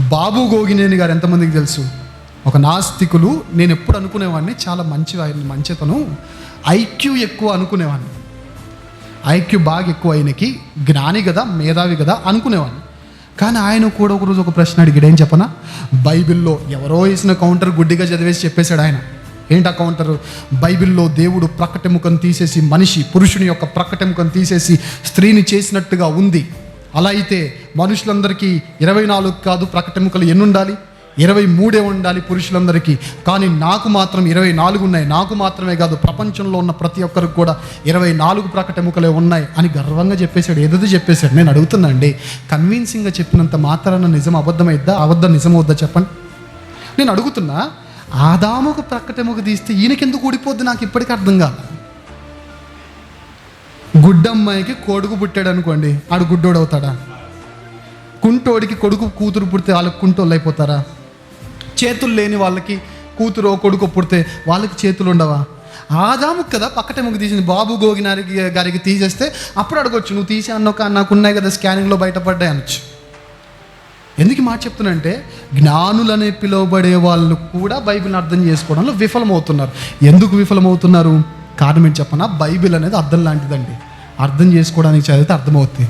బాబు గోగినేని గారు ఎంతమందికి తెలుసు? ఒక నాస్తికులు నేను ఎప్పుడు అనుకునేవాడిని చాలా మంచి ఆయన మంచితను ఐక్యూ ఎక్కువ అనుకునేవాడిని. ఐక్యూ బాగా ఎక్కువ ఆయనకి జ్ఞాని కదా మేధావి కదా అనుకునేవాడిని. కానీ ఆయన కూడా ఒకరోజు ఒక ప్రశ్న అడిగాడు ఏం చెప్పనా? బైబిల్లో ఎవరో వేసిన కౌంటర్ గుడ్డిగా చదివేసి చెప్పేశాడు ఆయన. ఏంటా కౌంటర్? బైబిల్లో దేవుడు ప్రకటముఖం తీసేసి మనిషి పురుషుని యొక్క ప్రకటముఖం తీసేసి స్త్రీని చేసినట్టుగా ఉంది. అలా అయితే మనుషులందరికీ ఇరవై నాలుగు కాదు ప్రకటముకలు ఎన్ని ఉండాలి ఇరవై మూడే ఉండాలి పురుషులందరికీ. కానీ నాకు మాత్రం ఇరవై నాలుగు ఉన్నాయి. నాకు మాత్రమే కాదు ప్రపంచంలో ఉన్న ప్రతి ఒక్కరికి కూడా ఇరవై నాలుగు ప్రకటముకలే ఉన్నాయి అని గర్వంగా చెప్పేశాడు. ఏదో చెప్పేశాడు. నేను అడుగుతున్నా అండి. కన్విన్సింగ్గా చెప్పినంత మాత్రాన నిజం అబద్ధమైద్దా? అబద్ధం నిజమవుద్దా చెప్పండి. నేను అడుగుతున్నా ఆదాముకు ప్రకటముక తీస్తే ఈయనకెందుకు ఊడిపోద్ది? నాకు ఇప్పటికీ అర్థం కాదు గుడ్డమ్మాయికి కొడుకు పుట్టాడు అనుకోండి ఆడు గుడ్డోడు అవుతాడా కుంటోడికి కొడుకు కూతురు పుడితే వాళ్ళకి కుంటోళ్ళు అయిపోతారా చేతులు లేని వాళ్ళకి కూతురు కొడుకు పుడితే వాళ్ళకి చేతులు ఉండవా ఆదాముకు కదా పక్కటెముకు తీసింది. బాబు గోగినారికి గారికి తీసేస్తే అప్పుడు అడగొచ్చు నువ్వు తీసే అన్నొక నాకు ఉన్నాయి కదా స్కానింగ్లో బయటపడ్డాయి అనొచ్చు. ఎందుకు మాట చెప్తున్నంటే జ్ఞానులనే పిలువబడే వాళ్ళు కూడా బైబిల్ని అర్థం చేసుకోవడంలో విఫలమవుతున్నారు. ఎందుకు విఫలమవుతున్నారు? కారణం ఏంటి చెప్పనా? బైబిల్ అనేది అర్థం లాంటిదండి. అర్థం చేసుకోవడానికి చదివితే అర్థమవుతుంది